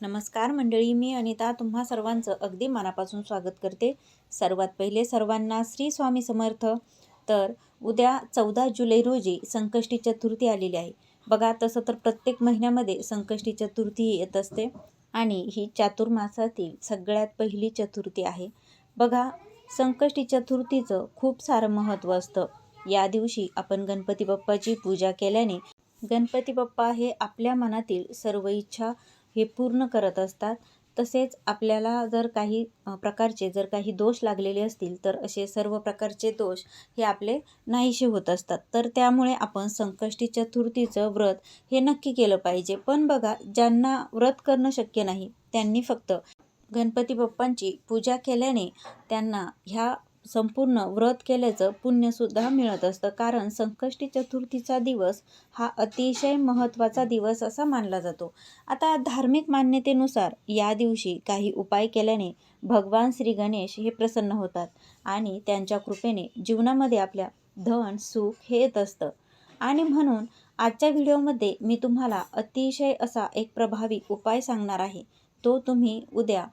नमस्कार मंडळी मी अनिता तुम्हा सर्वांचं अगदी मनापासून स्वागत करते. सर्वात पहिले सर्वांना श्री स्वामी समर्थ. तर उद्या चौदा जुलै रोजी संकष्टी चतुर्थी आलेली आहे. बघा तसं तर प्रत्येक महिन्यामध्ये संकष्टी चतुर्थी येत असते आणि ही चातुर्मासातील सगळ्यात पहिली चतुर्थी आहे. बघा संकष्टी चतुर्थीचं खूप सारं महत्त्व असतं. या दिवशी आपण गणपती बाप्पाची पूजा केल्याने गणपती बाप्पा हे आपल्या मनातील सर्व इच्छा हे पूर्ण करत असतात. तसेच आपल्याला जर काही प्रकारचे जर काही दोष लागलेले असतील तर असे सर्व प्रकारचे दोष हे आपले नाहीसे होत असतात. तर त्यामुळे आपण संकष्टी चतुर्थीचं व्रत हे नक्की केलं पाहिजे. पण बघा ज्यांना व्रत करणं शक्य नाही त्यांनी फक्त गणपती बाप्पांची पूजा केल्याने त्यांना ह्या संपूर्ण व्रत केल्याचं पुण्यसुद्धा मिळत असतं. कारण संकष्टी चतुर्थीचा दिवस हा अतिशय महत्त्वाचा दिवस असा मानला जातो. आता धार्मिक मान्यतेनुसार या दिवशी काही उपाय केल्याने भगवान श्री गणेश हे प्रसन्न होतात आणि त्यांच्या कृपेने जीवनामध्ये आपल्या धन सुख हे येत असतं. आणि म्हणून आजच्या व्हिडिओमध्ये मी तुम्हाला अतिशय असा एक प्रभावी उपाय सांगणार आहे. तो तुम्ही उद्या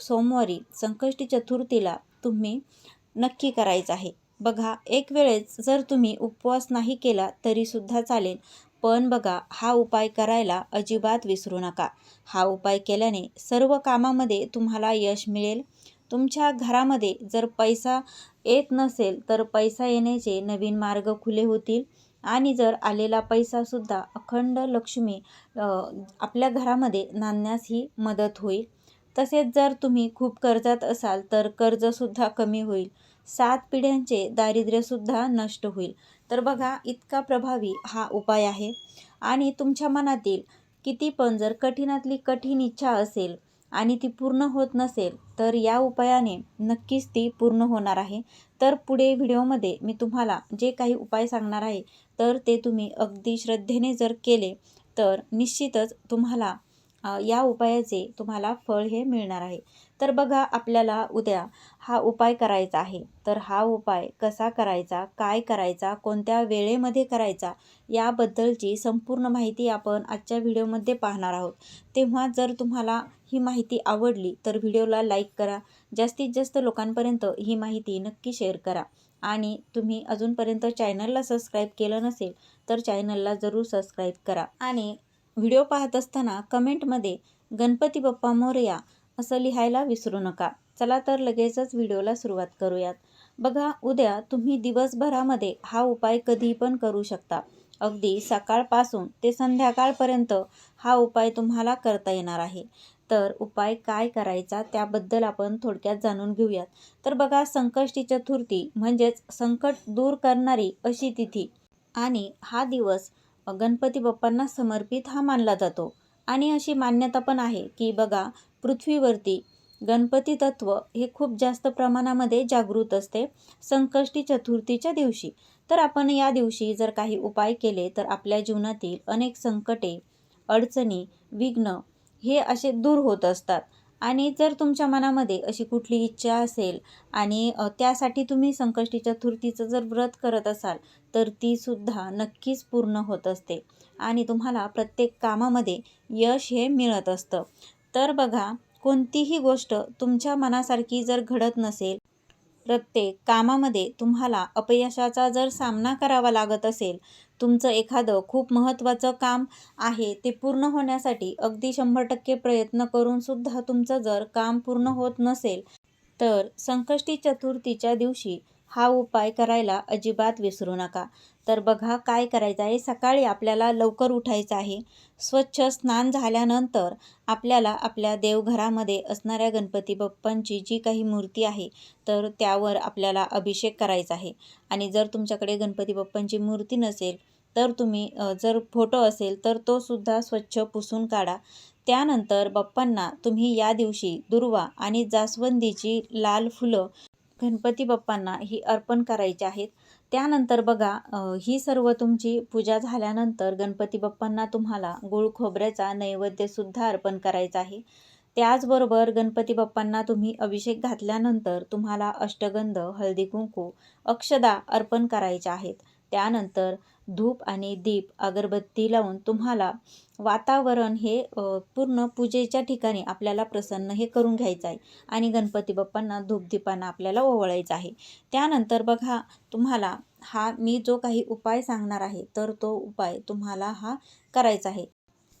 सोमवारी संकष्टी चतुर्थीला तुम्ही नक्की करायचं आहे. बघा एक वेळेस जर तुम्ही उपवास नाही केला तरीसुद्धा चालेल पण बघा हा उपाय करायला अजिबात विसरू नका. हा उपाय केल्याने सर्व कामामध्ये तुम्हाला यश मिळेल. तुमच्या घरामध्ये जर पैसा येत नसेल तर पैसा येण्याचे नवीन मार्ग खुले होतील. आणि जर आलेला पैसासुद्धा अखंड लक्ष्मी आपल्या घरामध्ये नांदण्यास ही मदत होईल. तसेच जर तुम्ही खूप कर्जात असाल तर कर्जसुद्धा कमी होईल. सात पिढ्यांचे दारिद्र्यसुद्धा नष्ट होईल. तर बघा इतका प्रभावी हा उपाय आहे. आणि तुमच्या मनातील किती पण जर कठीणातली कठीण इच्छा असेल आणि ती पूर्ण होत नसेल तर या उपायाने नक्कीच ती पूर्ण होणार आहे. तर पुढे व्हिडिओमध्ये मी तुम्हाला जे काही उपाय सांगणार आहे तर ते तुम्ही अगदी श्रद्धेने जर केले तर निश्चितच तुम्हाला या उपायाचे तुम्हाला फळ हे मिळणार आहे. तर बघा आपल्याला उद्या हा उपाय करायचा आहे. तर हा उपाय कसा करायचा काय करायचा कोणत्या वेळेमध्ये करायचा याबद्दलची संपूर्ण माहिती आपण आजच्या व्हिडिओमध्ये पाहणार आहोत. तेव्हा जर तुम्हाला ही माहिती आवडली तर व्हिडिओला लाईक करा. जास्तीत जास्त लोकांपर्यंत ही माहिती नक्की शेअर करा. आणि तुम्ही अजूनपर्यंत चॅनलला सबस्क्राईब केलं नसेल तर चॅनलला जरूर सबस्क्राईब करा. आणि व्हिडिओ पाहत असताना कमेंटमध्ये गणपती बाप्पा मोरया असं लिहायला विसरू नका. चला तर लगेचच व्हिडिओला सुरुवात करूयात. बघा उद्या तुम्ही दिवसभरामध्ये हा उपाय कधी पण करू शकता. अगदी सकाळपासून ते संध्याकाळपर्यंत हा उपाय तुम्हाला करता येणार आहे. तर उपाय काय करायचा त्याबद्दल आपण थोडक्यात जाणून घेऊयात. तर बघा संकष्टी चतुर्थी म्हणजेच संकट दूर करणारी अशी तिथी. आणि हा दिवस गणपती बाप्पांना समर्पित हा मानला जातो. आणि अशी मान्यता पण आहे की बघा पृथ्वीवरती गणपती तत्व हे खूप जास्त प्रमाणामध्ये जागृत असते संकष्टी चतुर्थीच्या दिवशी. तर आपण या दिवशी जर काही उपाय केले तर आपल्या जीवनातील अनेक संकटे अडचणी विघ्न हे असे दूर होत असतात. आणि जर तुमच्या मनामध्ये अशी कुठली इच्छा असेल आणि त्यासाठी तुम्ही संकष्टी चतुर्थीचं जर व्रत करत असाल तर ती सुद्धा नक्कीच पूर्ण होत असते. आणि तुम्हाला प्रत्येक कामामध्ये यश हे मिळत असतं. तर बघा कोणतीही गोष्ट तुमच्या मनासारखी जर घडत नसेल प्रत्येक कामामध्ये तुम्हाला अपयशाचा जर सामना करावा लागत असेल तुमचं एखादं खूप महत्त्वाचं काम आहे ते पूर्ण होण्यासाठी अगदी शंभर टक्के प्रयत्न करूनसुद्धा तुमचं जर काम पूर्ण होत नसेल तर संकष्टी चतुर्थीच्या दिवशी हा उपाय करायला अजिबात विसरू नका. तर बघा काय करायचं आहे सकाळी आपल्याला लवकर उठायचं आहे. स्वच्छ स्नान झाल्यानंतर आपल्याला आपल्या देवघरामध्ये असणाऱ्या गणपती बाप्पांची जी काही मूर्ती आहे तर त्यावर आपल्याला अभिषेक करायचा आहे. आणि जर तुमच्याकडे गणपती बाप्पांची मूर्ती नसेल तर तुम्ही जर फोटो असेल तर तो सुद्धा स्वच्छ पुसून काढा. त्यानंतर बाप्पांना तुम्ही या दिवशी दुर्वा आणि जास्वंदीची लाल फुलं गणपती बाप्पांना ही अर्पण करायची आहेत. त्यानंतर बघा ही सर्व तुमची पूजा झाल्यानंतर गणपती बाप्पांना तुम्हाला गुळ खोबऱ्याचा नैवेद्यसुद्धा अर्पण करायचा आहे. त्याचबरोबर गणपती बाप्पांना तुम्ही अभिषेक घातल्यानंतर तुम्हाला अष्टगंध हळदी कुंकू अक्षदा अर्पण करायच्या आहेत. त्यानंतर धूप आणि दीप अगरबत्ती लावून तुम्हाला वातावरण हे पूर्ण पूजेच्या ठिकाणी आपल्याला प्रसन्न हे करून घ्यायचं आहे. आणि गणपती बाप्पांना धूपदीपांना आपल्याला ओवळायचं आहे. त्यानंतर बघा तुम्हाला हा मी जो काही उपाय सांगणार आहे तर तो उपाय तुम्हाला हा करायचा आहे.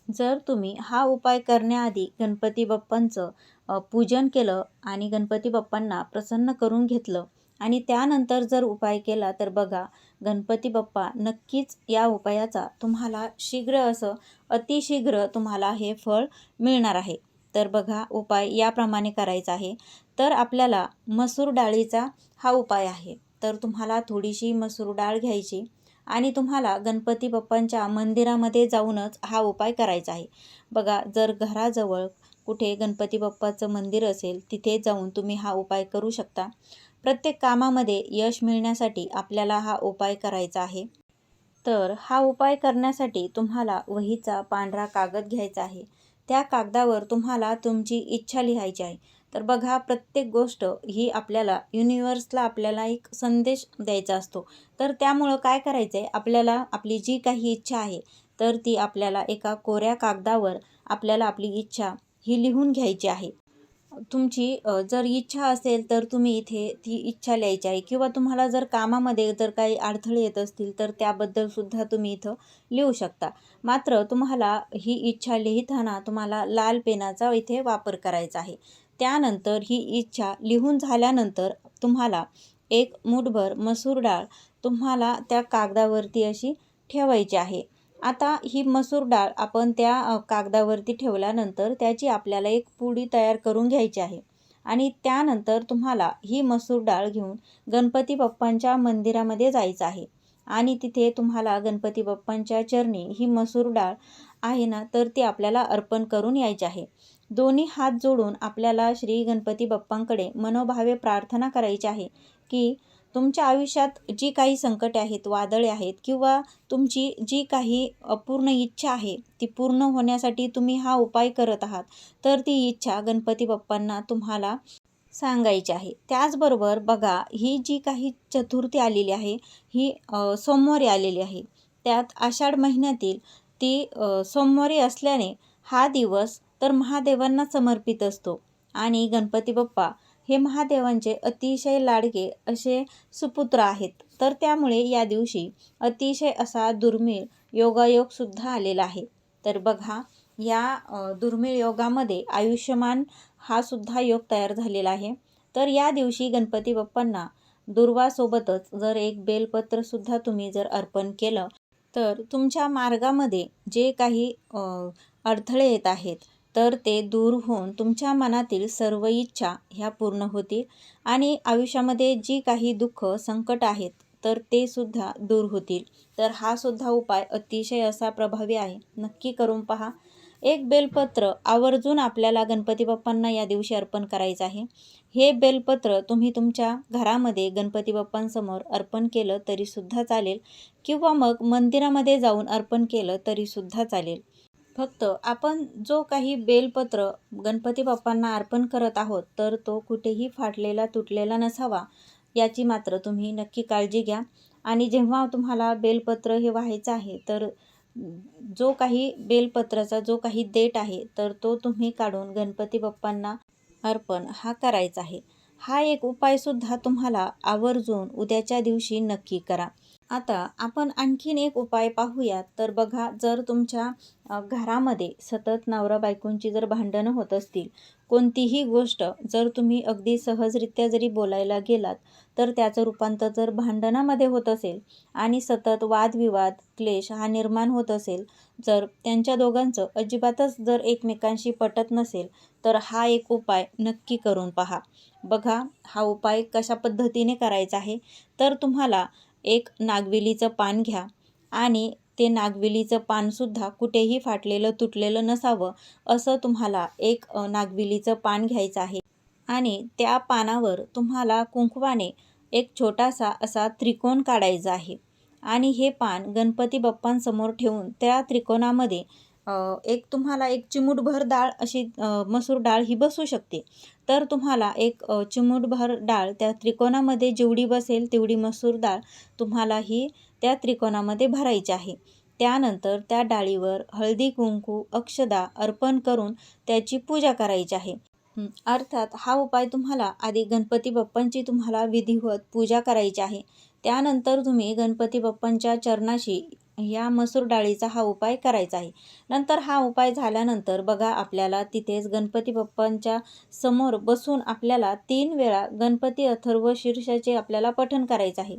जर तुम्ही हा उपाय करण्याआधी गणपती बाप्पांचं पूजन केलं आणि गणपती बाप्पांना प्रसन्न करून घेतलं आणि त्यानंतर जर उपाय केला तर बघा गणपती बाप्पा नक्कीच या उपायाचा तुम्हाला शीघ्र असं अतिशीघ्र तुम्हाला हे फळ मिळणार आहे. तर बघा उपाय याप्रमाणे करायचा आहे. तर आपल्याला मसूर डाळीचा हा उपाय आहे. तर तुम्हाला थोडीशी मसूर डाळ घ्यायची आणि तुम्हाला गणपती बाप्पांच्या मंदिरामध्ये जाऊनच हा उपाय करायचा आहे. बघा जर घराजवळ कुठे गणपती बाप्पाचं मंदिर असेल तिथे जाऊन तुम्ही हा उपाय करू शकता. प्रत्येक कामामध्ये यश मिळण्यासाठी आपल्याला हा उपाय करायचा आहे. तर हा उपाय करण्यासाठी तुम्हाला वहीचा पांढरा कागद घ्यायचा आहे. त्या कागदावर तुम्हाला तुमची इच्छा लिहायची आहे. तर बघा प्रत्येक गोष्ट ही आपल्याला युनिवर्सला आपल्याला एक संदेश द्यायचा असतो. तर त्यामुळं काय करायचं आहे आपल्याला आपली जी काही इच्छा आहे तर ती आपल्याला एका कोऱ्या कागदावर आपल्याला आपली इच्छा ही लिहून घ्यायची आहे. तुमची जर इच्छा असेल तर तुम्ही इथे ती इच्छा लिहायची आहे. किंवा तुम्हाला जर कामामध्ये जर काही अडथळे येत असतील तर त्याबद्दलसुद्धा तुम्ही इथं लिहू शकता. मात्र तुम्हाला ही इच्छा लिहिताना तुम्हाला लाल पेनाचा इथे वापर करायचा आहे. त्यानंतर ही इच्छा लिहून झाल्यानंतर तुम्हाला एक मुठभर मसूर डाळ तुम्हाला त्या कागदावरती अशी ठेवायची आहे. आता ही मसूर डाळ आपण त्या कागदावरती ठेवल्यानंतर त्याची आपल्याला एक पुडी तयार करून घ्यायची आहे. आणि त्यानंतर तुम्हाला ही मसूर डाळ घेऊन गणपती बाप्पांच्या मंदिरामध्ये जायचं आहे. आणि तिथे तुम्हाला गणपती बाप्पांच्या चरणी ही मसूर डाळ आहे ना तर ती आपल्याला अर्पण करून यायची आहे. दोन्ही हात जोडून आपल्याला श्री गणपती बाप्पांकडे मनोभावे प्रार्थना करायची आहे की तुमच्या आयुष्यात जी काही संकटे आहेत वादळे आहेत किंवा तुमची जी काही अपूर्ण इच्छा आहे ती पूर्ण होण्यासाठी तुम्ही हा उपाय करत आहात तर ती इच्छा गणपती बाप्पांना तुम्हाला सांगायची आहे. त्याचबरोबर बघा ही जी काही चतुर्थी आलेली आहे ही सोमवारी आलेली आहे. त्यात आषाढ महिन्यातील ती सोमवारी असल्याने हा दिवस तर महादेवांना समर्पित असतो आणि गणपती बाप्पा हे महादेवांचे अतिशय लाडके असे सुपुत्र आहेत. तर त्यामुळे या दिवशी अतिशय असा दुर्मिळ योगायोगसुद्धा आलेला आहे. तर बघा या दुर्मिळ योगामध्ये आयुष्यमान हा सुद्धा योग तयार झालेला आहे. तर या दिवशी गणपती बाप्पांना दुर्वासोबतच जर एक बेलपत्रसुद्धा तुम्ही जर अर्पण केलं तर तुमच्या मार्गामध्ये जे काही अडथळे येत आहेत तर ते दूर होऊन तुमच्या मनातील सर्व इच्छा ह्या पूर्ण होतील आणि आयुष्यामध्ये जी काही दुःख संकट आहेत तर ते सुद्धा दूर होतील. तर हा सुद्धा उपाय अतिशय असा प्रभावी आहे. नक्की करून पहा. एक बेलपत्र आवर्जून आपल्याला गणपती बाप्पांना या दिवशी अर्पण करायचं आहे. हे बेलपत्र तुम्ही तुमच्या घरामध्ये गणपती बाप्पांसमोर अर्पण केलं तरीसुद्धा चालेल किंवा मग मंदिरामध्ये जाऊन अर्पण केलं तरीसुद्धा चालेल. फक्त आपण जो काही बेलपत्र गणपती बाप्पांना अर्पण करत आहोत तर तो कुठेही फाटलेला तुटलेला नसावा याची मात्र तुम्ही नक्की काळजी घ्या. आणि जेव्हा तुम्हाला बेलपत्र हे व्हायचं आहे तर जो काही बेलपत्राचा जो काही देठ आहे तर तो तुम्ही काढून गणपती बाप्पांना अर्पण हा करायचा आहे. हा एक उपायसुद्धा तुम्हाला आवर्जून उद्याच्या दिवशी नक्की करा. आता आपण आणखीन एक उपाय पाहूयात. तर बघा जर तुमच्या घरामध्ये सतत नवरा बायकोंची जर भांडणं होत असतील कोणतीही गोष्ट जर तुम्ही अगदी सहजरित्या जरी बोलायला गेलात तर त्याचं रूपांतर जर भांडणामध्ये होत असेल आणि सतत वादविवाद क्लेश हा निर्माण होत असेल जर त्यांच्या दोघांचं अजिबातच जर एकमेकांशी पटत नसेल तर हा एक उपाय नक्की करून पहा. बघा हा उपाय कशा पद्धतीने करायचा आहे? तर तुम्हाला एक नागवेलीचं पान घ्या. आणि ते नागवेलीचं पानसुद्धा कुठेही फाटलेलं तुटलेलं नसावं असं तुम्हाला एक नागवेलीचं पान घ्यायचं आहे. आणि त्या पानावर तुम्हाला कुंकवाने एक छोटासा असा त्रिकोण काढायचा आहे. आणि हे पान गणपती बाप्पांसमोर ठेवून त्या त्रिकोणामध्ये एक तुम्हाला एक चिमूटभर डाळ अशी मसूर डाळ ही बसू शकते. तर तुम्हाला एक चिमूटभर डाळ त्या त्रिकोणामध्ये जेवढी बसेल तेवढी मसूर डाळ तुम्हाला ही त्या त्रिकोणामध्ये भरायची आहे. त्यानंतर त्या डाळीवर हळदी कुंकू अक्षदा अर्पण करून त्याची पूजा करायची आहे. अर्थात हा उपाय तुम्हाला आधी गणपती बाप्पांची तुम्हाला विधिवत पूजा करायची आहे. त्यानंतर तुम्ही गणपती बाप्पांच्या चरणाशी या मसूर डाळीचा हा उपाय करायचा आहे. नंतर हा उपाय झाल्यानंतर बघा आपल्याला तिथेच गणपती बाप्पांच्या समोर बसून आपल्याला तीन वेळा गणपती अथर्व शीर्षाचे आपल्याला पठण करायचं आहे.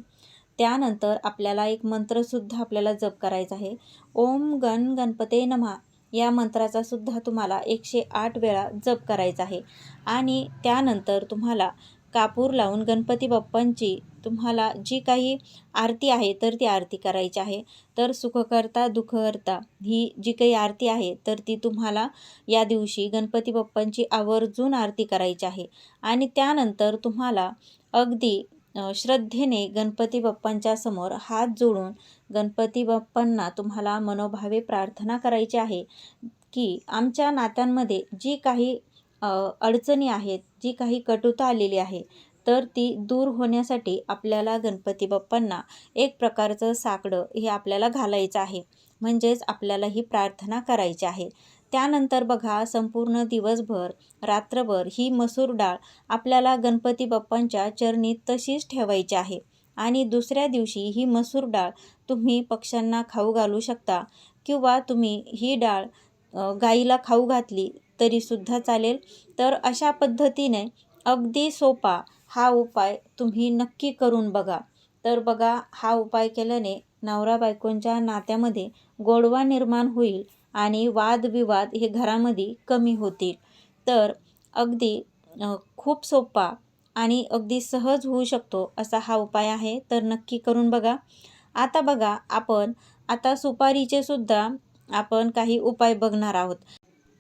त्यानंतर आपल्याला एक मंत्रसुद्धा आपल्याला जप करायचा आहे. ओम गण गणपते नमः. या मंत्राचा सुद्धा तुम्हाला एकशे आठ वेळा जप करायचा आहे. आणि त्यानंतर तुम्हाला कापूर लावून गणपती बाप्पांची तुम्हाला जी काही आरती आहे तर ती आरती करायची आहे. तर सुखकर्ता दुःखकर्ता ही जी काही आरती आहे तर ती तुम्हाला या दिवशी गणपती बाप्पांची आवर्जून आरती करायची आहे. आणि त्यानंतर तुम्हाला अगदी श्रद्धेने गणपती बाप्पांच्या समोर हात जोडून गणपती बाप्पांना तुम्हाला मनोभावे प्रार्थना करायची आहे की आमच्या नात्यांमध्ये जी काही अडचणी आहेत जी काही कटुता आलेली आहे तर ती दूर होण्यासाठी आपल्याला गणपती बाप्पांना एक प्रकारचं साकडं हे आपल्याला घालायचं आहे. म्हणजेच आपल्याला ही प्रार्थना करायची आहे. त्यानंतर बघा संपूर्ण दिवसभर रात्रभर ही मसूर डाळ आपल्याला गणपती बाप्पांच्या चरणी तशीच ठेवायची आहे. आणि दुसऱ्या दिवशी ही मसूर डाळ तुम्ही पक्ष्यांना खाऊ घालू शकता किंवा तुम्ही ही डाळ गाईला खाऊ घातली तरीसुद्धा चालेल. तर अशा पद्धतीने अगदी सोपा हा उपाय तुम्ही नक्की करून बघा. तर बघा हा उपाय केल्याने नवरा बायकोंच्या नात्यामध्ये गोडवा निर्माण होईल आणि वादविवाद हे घरामध्ये कमी होतील. तर अगदी खूप सोपा आणि अगदी सहज होऊ शकतो असा हा उपाय आहे. तर नक्की करून बघा. आता बघा आपण आता सुपारीचे सुद्धा आपण काही उपाय बघणार आहोत.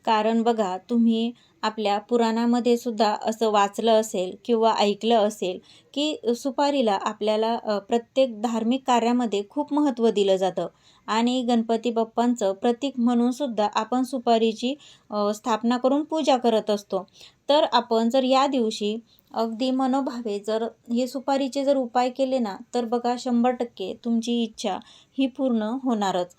कारण बघा तुम्ही आपल्या पुराणामध्ये सुद्धा असं वाचलं असेल किंवा ऐकलं असेल की सुपारीला आपल्याला प्रत्येक धार्मिक कार्यामध्ये खूप महत्त्व दिलं जातं. आणि गणपती बाप्पांचं प्रतीक म्हणून सुद्धा आपण सुपारीची स्थापना करून पूजा करत असतो. तर आपण जर या दिवशी अगदी मनोभावे जर हे सुपारीचे जर उपाय केले ना तर बघा शंभर टक्के तुमची इच्छा ही पूर्ण होणारच.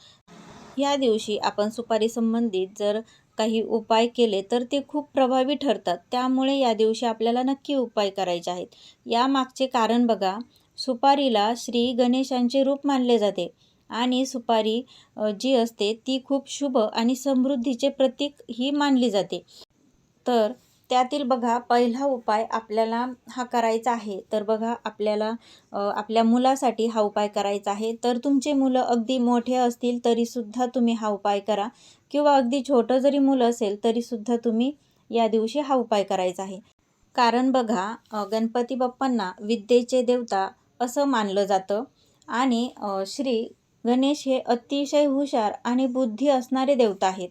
या दिवशी आपण सुपारी संबंधित जर काही उपाय केले तर ते खूप प्रभावी ठरतात. त्यामुळे या दिवशी आपल्याला नक्की उपाय करायचे आहेत. या मागचे कारण बघा. सुपारीला श्री गणेशांचे रूप मानले जाते आणि सुपारी जी असते ती खूप शुभ आणि समृद्धीचे प्रतीक ही मानली जाते. तर त्यातील बघा पहिला उपाय आपल्याला हा करायचा आहे. तर बघा आपल्याला आपल्या मुलासाठी हा उपाय करायचा आहे. तर तुमचे मुलं अगदी मोठे असतील तरीसुद्धा तुम्ही हा उपाय करा. किंवा अगदी छोटं जरी मुलं असेल तरीसुद्धा तुम्ही या दिवशी हा उपाय करायचा आहे. कारण बघा गणपती बाप्पांना विद्येचे देवता असं मानलं जातं आणि श्री गणेश हे अतिशय हुशार आणि बुद्धी असणारे देवता आहेत.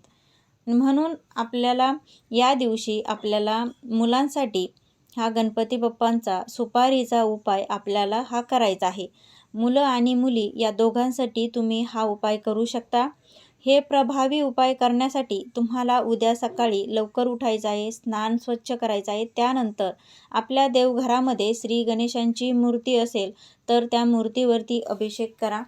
म्हणून आपल्याला या दिवशी आपल्याला मुलांसाठी हा गणपती बाप्पांचा सुपारीचा उपाय आपल्याला हा करायचा आहे. मुलं आणि मुली या दोघांसाठी तुम्ही हा उपाय करू शकता. हे प्रभावी उपाय करण्यासाठी तुम्हाला उद्या सकाळी लवकर उठायचं आहे स्नान स्वच्छ करायचं आहे. त्यानंतर आपल्या देवघरामध्ये श्री गणेशांची मूर्ती असेल तर त्या मूर्तीवरती अभिषेक करा.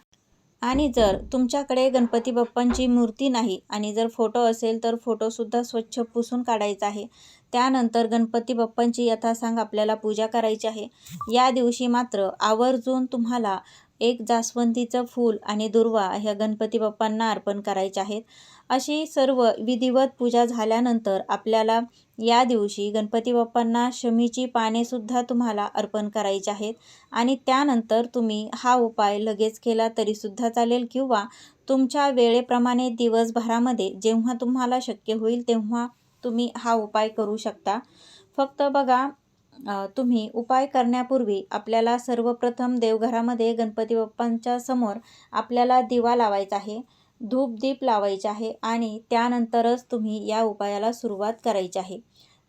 आणि जर तुमच्याकडे गणपती बाप्पांची मूर्ती नाही आणि जर फोटो असेल तर फोटोसुद्धा स्वच्छ पुसून काढायचा आहे. त्यानंतर गणपती बाप्पांची यथासांग आपल्याला पूजा करायची आहे. या दिवशी मात्र आवर्जून तुम्हाला एक जास्वंदीचं फूल आणि दुर्वा ह्या गणपती बाप्पांना अर्पण करायचे आहेत. अशी सर्व विधिवत पूजा झाल्यानंतर आपल्याला या दिवशी गणपती बाप्पांना शमीची पानेसुद्धा तुम्हाला अर्पण करायची आहेत. आणि त्यानंतर तुम्ही हा उपाय लगेच केला तरीसुद्धा चालेल किंवा तुमच्या वेळेप्रमाणे दिवसभरामध्ये जेव्हा तुम्हाला शक्य होईल तेव्हा तुम्ही हा उपाय करू शकता. फक्त बघा तुम्ही उपाय करण्यापूर्वी आपल्याला सर्वप्रथम देवघरामध्ये गणपती बाप्पांच्या समोर आपल्याला दिवा लावायचा आहे धूप दीप लावायचे आहे आणि त्यानंतरच तुम्ही या उपायाला सुरुवात करायची आहे.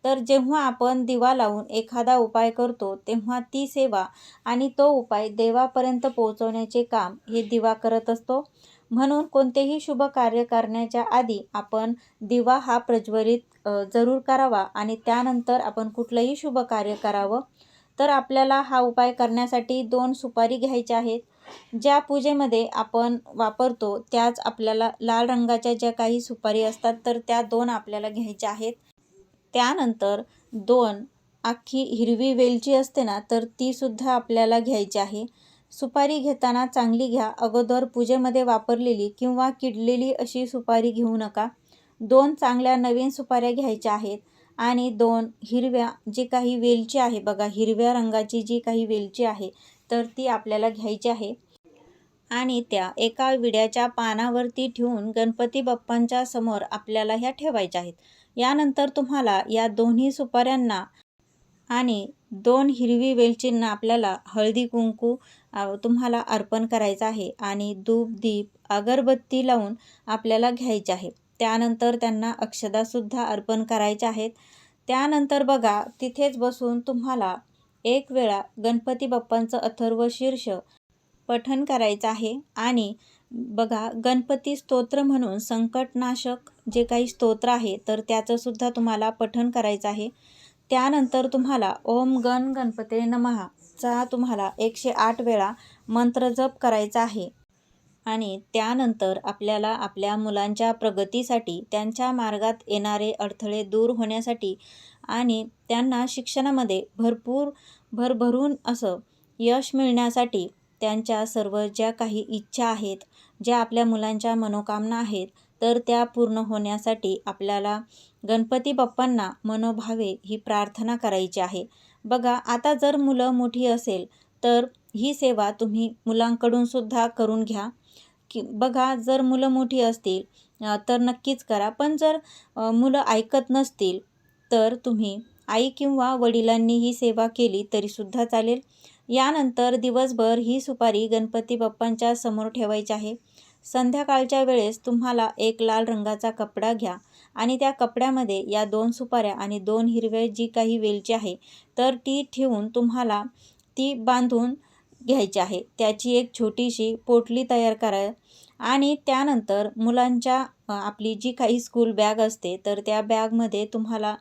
तर जेव्हा आपण दिवा लावून एखादा उपाय करतो तेव्हा ती सेवा आणि तो उपाय देवापर्यंत पोहोचवण्याचे काम हे दिवा करत असतो. म्हणून कोणतेही शुभ कार्य करण्याच्या आधी आपण दिवा हा प्रज्वलित जरूर करावा आणि त्यानंतर आपण कुठलंही शुभ कार्य करावं. तर आपल्याला हा उपाय करण्यासाठी दोन सुपारी घ्यायच्या आहेत. ज्या पूजेमध्ये आपण वापरतो त्याच आपल्याला लाल रंगाच्या ज्या काही सुपारी असतात तर त्या दोन आपल्याला घ्यायच्या आहेत. त्यानंतर दोन अख्खी हिरवी वेलची असते ना तर ती सुद्धा आपल्याला घ्यायची आहे. सुपारी घेताना चांगली घ्या. अगोदर पूजेमध्ये वापरलेली किंवा किडलेली अशी सुपारी घेऊ नका. दोन चांगल्या नवीन सुपाऱ्या घ्यायच्या आहेत. आणि दोन हिरव्या जी काही वेलची आहे बघा हिरव्या रंगाची जी काही वेलची आहे तर ती आपल्याला घ्यायची आहे. आणि त्या एका विड्याच्या पानावरती ठेवून गणपती बाप्पांच्या समोर आपल्याला ह्या ठेवायच्या आहेत. यानंतर तुम्हाला या दोन्ही सुपाऱ्यांना आणि दोन हिरवी वेलचींना आपल्याला हळदी कुंकू तुम्हाला अर्पण करायचं आहे आणि धूप दीप अगरबत्ती लावून आपल्याला घ्यायचे आहे. त्यानंतर त्यांना अक्षदासुद्धा अर्पण करायच्या आहेत. त्यानंतर बघा तिथेच बसून तुम्हाला एक वेळा गणपती बाप्पांचं अथर्व शीर्ष पठण करायचं आहे. आणि बघा गणपती स्तोत्र म्हणून संकटनाशक जे काही स्तोत्र आहे तर त्याचंसुद्धा तुम्हाला पठण करायचं आहे. त्यानंतर तुम्हाला ओम गण गणपते चा तुम्हाला एकशे आठ वेळा मंत्र जप करायचा आहे. आणि त्यानंतर आपल्याला आपल्या मुलांच्या प्रगतीसाठी त्यांच्या मार्गात येणारे अडथळे दूर होण्यासाठी आणि त्यांना शिक्षणामध्ये भरपूर भरभरून असं यश मिळण्यासाठी त्यांच्या सर्व ज्या काही इच्छा आहेत ज्या आपल्या मुलांच्या मनोकामना आहेत तर त्या पूर्ण होण्यासाठी आपल्याला गणपती बाप्पांना मनोभावे ही प्रार्थना करायची आहे. बघा आता जर मुलं मोठी असेल तर ही सेवा तुम्ही मुलांकडून सुद्धा करून घ्या. की बघा जर मुलं मोठी असतील तर नक्कीच करा. पण जर मुलं ऐकत नसतील तर तुम्ही आई किंवा वडिलांनी ही सेवा केली तरीसुद्धा चालेल. यानंतर दिवसभर ही सुपारी गणपती बाप्पांच्या समोर ठेवायची आहे. संध्याकाळच्या वेळेस तुम्हाला एक लाल रंगाचा कपडा घ्या. आणि त्या कपड्यामध्ये या दोन सुपाऱ्या आणि दोन हिरव्या जी काही वेलची आहे तर ती ठेवून तुम्हाला ती बांधून घ्यायची आहे. त्याची एक छोटीशी पोटली तयार करा. आणि त्यानंतर मुलांच्या आपली जी काही स्कूल बॅग असते तर त्या बॅगमध्ये तुम्हाला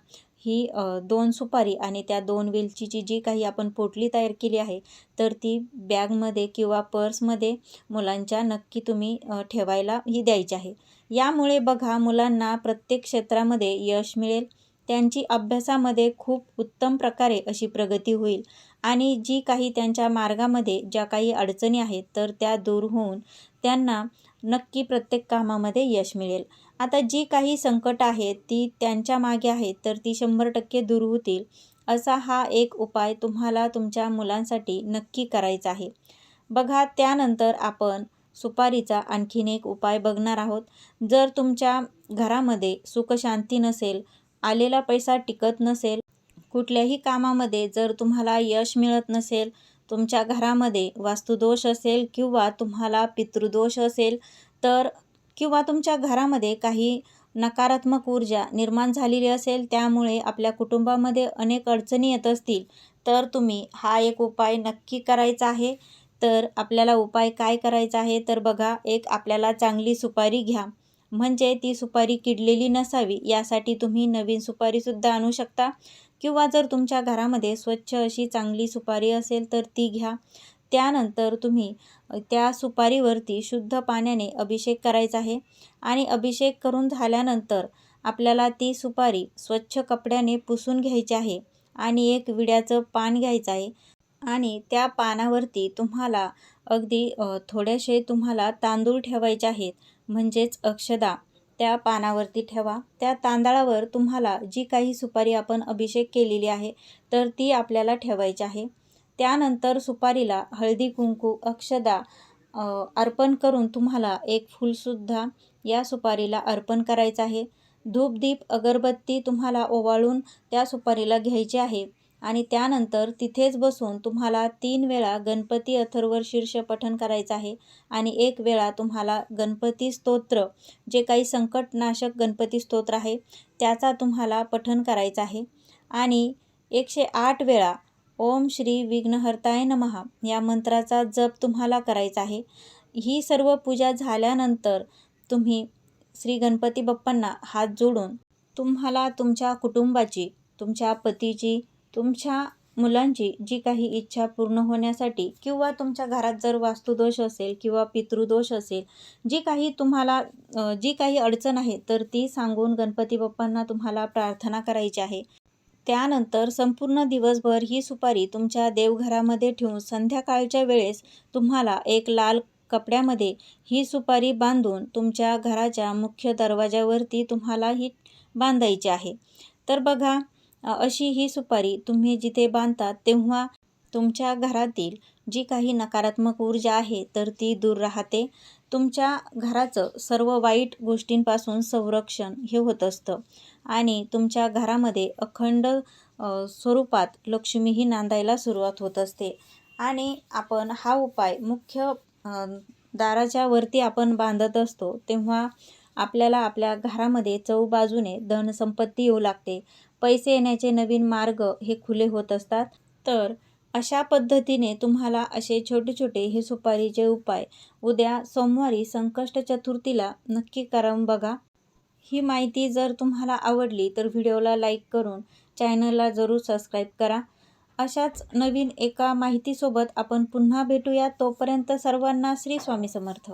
ही दोन सुपारी आणि त्या दोन वेलचीची जी काही आपण पोटली तयार केली आहे तर ती बॅगमध्ये किंवा पर्समध्ये मुलांच्या नक्की तुम्ही ठेवायला ही द्यायची आहे. यामुळे बघा मुलांना प्रत्येक क्षेत्रामध्ये यश मिळेल. त्यांची अभ्यासामध्ये खूप उत्तम प्रकारे अशी प्रगती होईल. आणि जी काही त्यांच्या मार्गामध्ये ज्या काही अडचणी आहेत तर त्या दूर होऊन त्यांना नक्की प्रत्येक कामामध्ये यश मिळेल. आता जी काही संकट आहेत ती त्यांच्या मागे आहेत तर ती शंभर टक्के दूर होतील असा हा एक उपाय तुम्हाला तुमच्या मुलांसाठी नक्की करायचा आहे. बघा त्यानंतर आपण सुपारीचा आणखीन एक उपाय बघणार आहोत. जर तुमच्या घरामध्ये सुखशांती नसेल आलेला पैसा टिकत नसेल कुठल्याही कामामध्ये जर तुम्हाला यश मिळत नसेल तुमच्या घरामध्ये वास्तुदोष असेल किंवा तुम्हाला पितृदोष असेल तर किंवा तुमच्या घरामध्ये काही नकारात्मक ऊर्जा निर्माण झालेली असेल त्यामुळे आपल्या कुटुंबामध्ये अनेक अडचणी येत असतील तर तुम्ही हा एक उपाय नक्की करायचा आहे. तर आपल्याला उपाय काय करायचा आहे? तर बघा एक आपल्याला चांगली सुपारी घ्या. म्हणजे ती सुपारी किडलेली नसावी यासाठी तुम्ही नवीन सुपारीसुद्धा आणू शकता. किंवा जर तुमच्या घरामध्ये स्वच्छ अशी चांगली सुपारी असेल तर ती घ्या. त्यानंतर तुम्ही त्या सुपारीवरती शुद्ध पाण्याने अभिषेक करायचा आहे. आणि अभिषेक करून झाल्यानंतर आपल्याला ती सुपारी स्वच्छ कपड्याने पुसून घ्यायची आहे. आणि एक विड्याचं पान घ्यायचं आहे. आणि त्या पानावरती तुम्हाला अगदी थोडेसे तुम्हाला तांदूळ ठेवायचे आहेत. म्हणजेच अक्षदा त्या पानावरती ठेवा. त्या तांदळावर तुम्हाला जी काही सुपारी आपण अभिषेक केलेली आहे तर ती आपल्याला ठेवायची आहे. त्यानंतर सुपारीला हळदी कुंकू अक्षदा अर्पण करून तुम्हाला एक फूलसुद्धा या सुपारीला अर्पण करायचं आहे. धूपदीप अगरबत्ती तुम्हाला ओवाळून त्या सुपारीला घ्यायची आहे. आणि त्यानंतर तिथेच बसून तुम्हाला तीन वेळा गणपती अथर्वर शीर्ष पठण करायचं आहे आणि एक वेळा तुम्हाला गणपती स्तोत्र जे काही संकटनाशक गणपती स्तोत्र आहे त्याचा तुम्हाला पठण करायचं आहे. आणि एकशे आठ वेळा ओम श्री विघ्नहर्ताय नमहा या मंत्राचा जप तुम्हाला करायचा आहे. ही सर्व पूजा झाल्यानंतर तुम्ही श्री गणपती बाप्पांना हात जोडून तुम्हाला तुमच्या कुटुंबाची तुमच्या पतीची तुमच्या मुलांची जी काही इच्छा पूर्ण होण्यासाठी किंवा तुमच्या घरात जर वास्तुदोष असेल किंवा पितृदोष असेल जी काही तुम्हाला जी काही अडचण आहे तर ती सांगून गणपती बाप्पांना तुम्हाला प्रार्थना करायची आहे. त्यानंतर संपूर्ण दिवसभर ही सुपारी तुमच्या देवघरामध्ये ठेवून संध्याकाळच्या वेळेस तुम्हाला एक लाल कपड्यामध्ये ही सुपारी बांधून तुमच्या घराच्या मुख्य दरवाजावरती तुम्हाला ही बांधायची आहे. तर बघा अशी ही सुपारी तुम्ही जिथे बांधतात तेव्हा तुमच्या घरातील जी काही नकारात्मक ऊर्जा आहे तर ती दूर राहते. तुमच्या घराचं सर्व वाईट गोष्टींपासून संरक्षण हे होत असतं. आणि तुमच्या घरामध्ये अखंड स्वरूपात लक्ष्मी ही नांदायला सुरुवात होत असते. आणि आपण हा उपाय मुख्य दाराच्या वरती आपण बांधत असतो तेव्हा आपल्याला आपल्या घरामध्ये चौबाजूने धनसंपत्ती येऊ लागते. पैसे येण्याचे नवीन मार्ग हे खुले होत असतात. तर अशा पद्धतीने तुम्हाला असे छोटे छोटे हे सुपारीचे उपाय उद्या सोमवारी संकष्ट चतुर्थीला नक्की करून बघा. ही माहिती जर तुम्हाला आवडली तर व्हिडिओला लाईक करून चॅनलला जरूर सबस्क्राईब करा. अशाच नवीन एका माहितीसोबत आपण पुन्हा भेटूया. तोपर्यंत सर्वांना श्री स्वामी समर्थ.